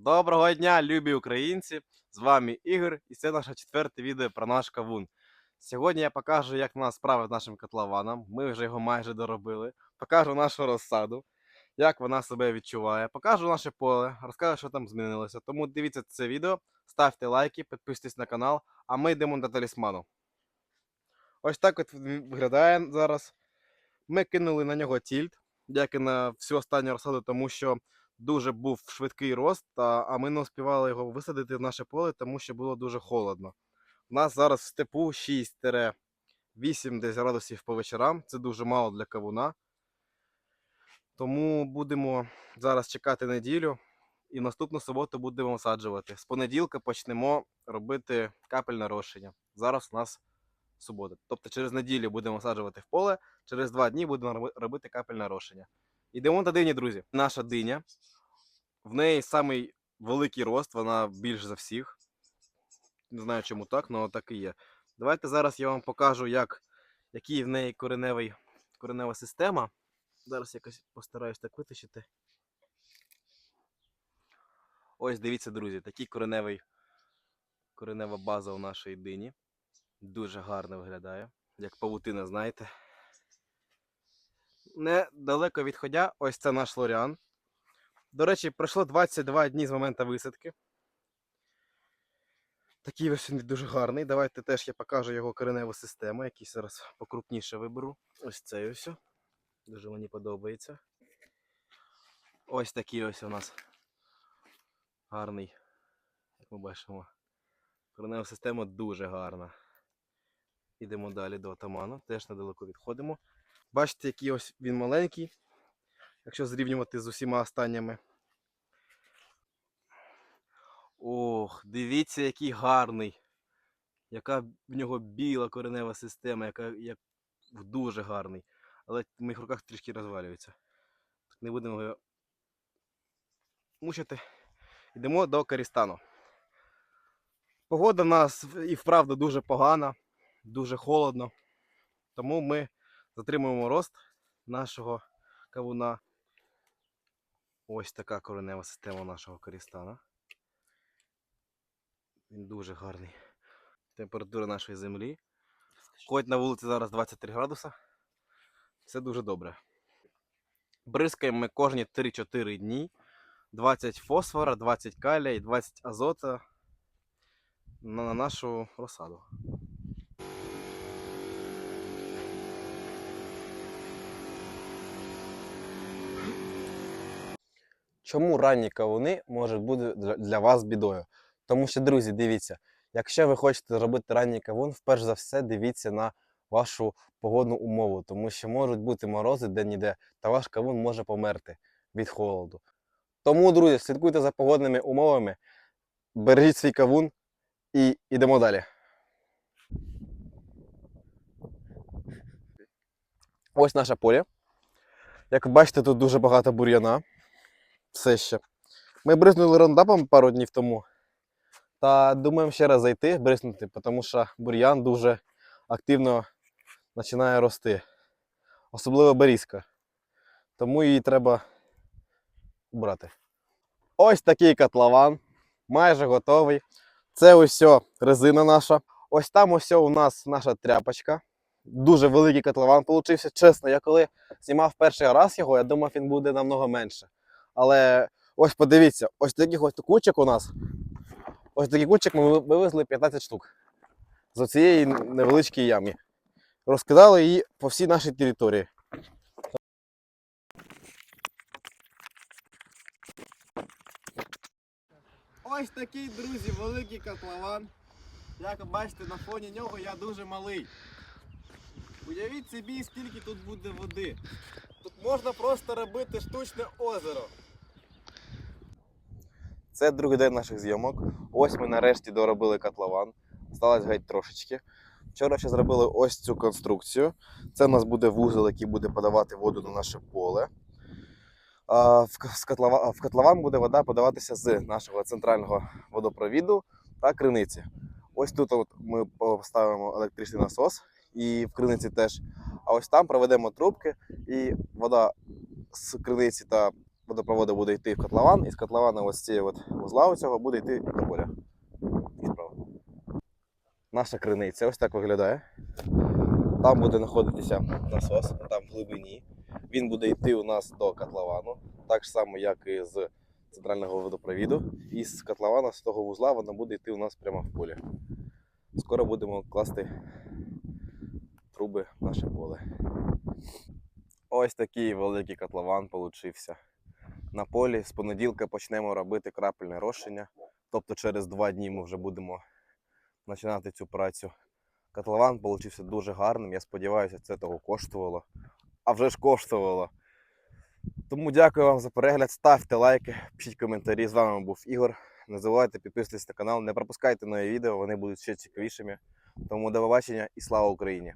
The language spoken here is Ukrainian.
Доброго дня, любі українці! З вами Ігор, і це наше четверте відео про наш кавун. Сьогодні я покажу, як у нас справи з нашим котлованом. Ми вже його майже доробили. Покажу нашу розсаду, як вона себе відчуває. Покажу наше поле, розкажу, що там змінилося. Тому дивіться це відео, ставте лайки, підписуйтесь на канал, а ми йдемо до талісману. Ось так от виглядає зараз. Ми кинули на нього тільт, як і на всю останню розсаду, тому що дуже був швидкий рост, а ми не успівали його висадити в наше поле, тому що було дуже холодно. У нас зараз в степу 6-8 десь градусів по вечорам. Це дуже мало для кавуна. Тому будемо зараз чекати неділю і наступну суботу будемо висаджувати. З понеділка почнемо робити капельне розшення. Зараз у нас субота. Тобто через неділю будемо висаджувати в поле, через два дні будемо робити капельне розшення. Йдемо до дині, друзі. Наша диня. В неї самий великий рост, вона більш за всіх. Не знаю, чому так, але так і є. Давайте зараз я вам покажу, як, який в неї кореневий, коренева система. Зараз якось постараюсь так витащити. Ось дивіться, друзі, такий кореневий, коренева база у нашої дині. Дуже гарно виглядає, як павутина, знаєте. Недалеко відходя, ось це наш лоріан. До речі, пройшло 22 дні з моменту висадки. Такий ось він дуже гарний. Давайте теж я покажу його кореневу систему, який зараз покрупніше виберу. Ось цей ось. Дуже мені подобається. Ось такий ось у нас гарний, як ми бачимо. Коренева система дуже гарна. Ідемо далі до атаману, теж недалеко відходимо. Бачите, який ось він маленький, якщо зрівнювати з усіма останніми. Ох, дивіться, який гарний. Яка в нього біла коренева система, яка як дуже гарний. Але в моїх руках трішки розвалюється. Так не будемо його мучити. Йдемо до Карістану. Погода в нас і вправду дуже погана, дуже холодно. Тому ми затримуємо рост нашого кавуна. Ось така коренева система нашого корістана. Він дуже гарний. Температура нашої землі. Хоч на вулиці зараз 23 градуса. Це дуже добре. Бризкаємо ми кожні 3-4 дні. 20 фосфора, 20 калія і 20 азота на на нашу розсаду. Чому ранні кавуни можуть бути для- вас бідою? Тому що, друзі, дивіться, якщо ви хочете зробити ранній кавун, вперше за все дивіться на вашу погодну умову, тому що можуть бути морози де-ніде, та ваш кавун може померти від холоду. Тому, друзі, слідкуйте за погодними умовами, бережіть свій кавун і йдемо далі. Ось наше поле. Як бачите, тут дуже багато бур'яна. Все ще. Ми бризнули рандапом пару днів тому. Та думаємо ще раз зайти, бризнути, тому що бур'ян дуже активно починає рости. Особливо берізка. Тому її треба убрати. Ось такий котлован. Майже готовий. Це ось резина наша. Ось там ось у нас наша тряпочка. Дуже великий котлован получився. Чесно, я коли знімав перший раз його, я думав, він буде намного менше. Але ось подивіться, ось таких ось кучок у нас. Ось такий кучок ми вивезли 15 штук з цієї невеличкої ями. Розкидали її по всій нашій території. Ось такий, друзі, великий котлован. Як ви бачите, на фоні нього я дуже малий. Уявіть собі, скільки тут буде води. Тут можна просто робити штучне озеро. Це другий день наших зйомок. Ось ми нарешті доробили котлован. Осталось геть трошечки. Вчора ще зробили ось цю конструкцію. Це у нас буде вузол, який буде подавати воду на наше поле. В котлован буде вода подаватися з нашого центрального водопровіду та криниці. Ось тут от ми поставимо електричний насос і в криниці теж. А ось там проведемо трубки, і вода з криниці та водопроводу буде йти в котлован, і з котлована ось цієї от вузла оцього буде йти до поля. Наша криниця ось так виглядає. Там буде знаходитися насос, там в глибині. Він буде йти у нас до котловану, так само, як і з центрального водопровіду. І з котлована, з того вузла, вона буде йти у нас прямо в полі. Скоро будемо класти труби в наше поле. Ось такий великий котлован получився. На полі з понеділка почнемо робити крапельне розчинення. Тобто через два дні ми вже будемо починати цю працю. Котлован получився дуже гарним. Я сподіваюся, це того коштувало. А вже ж коштувало. Тому дякую вам за перегляд. Ставте лайки, пишіть коментарі. З вами був Ігор. Не забувайте підписуватись на канал, не пропускайте нові відео, вони будуть ще цікавішими. Тому до побачення і слава Україні!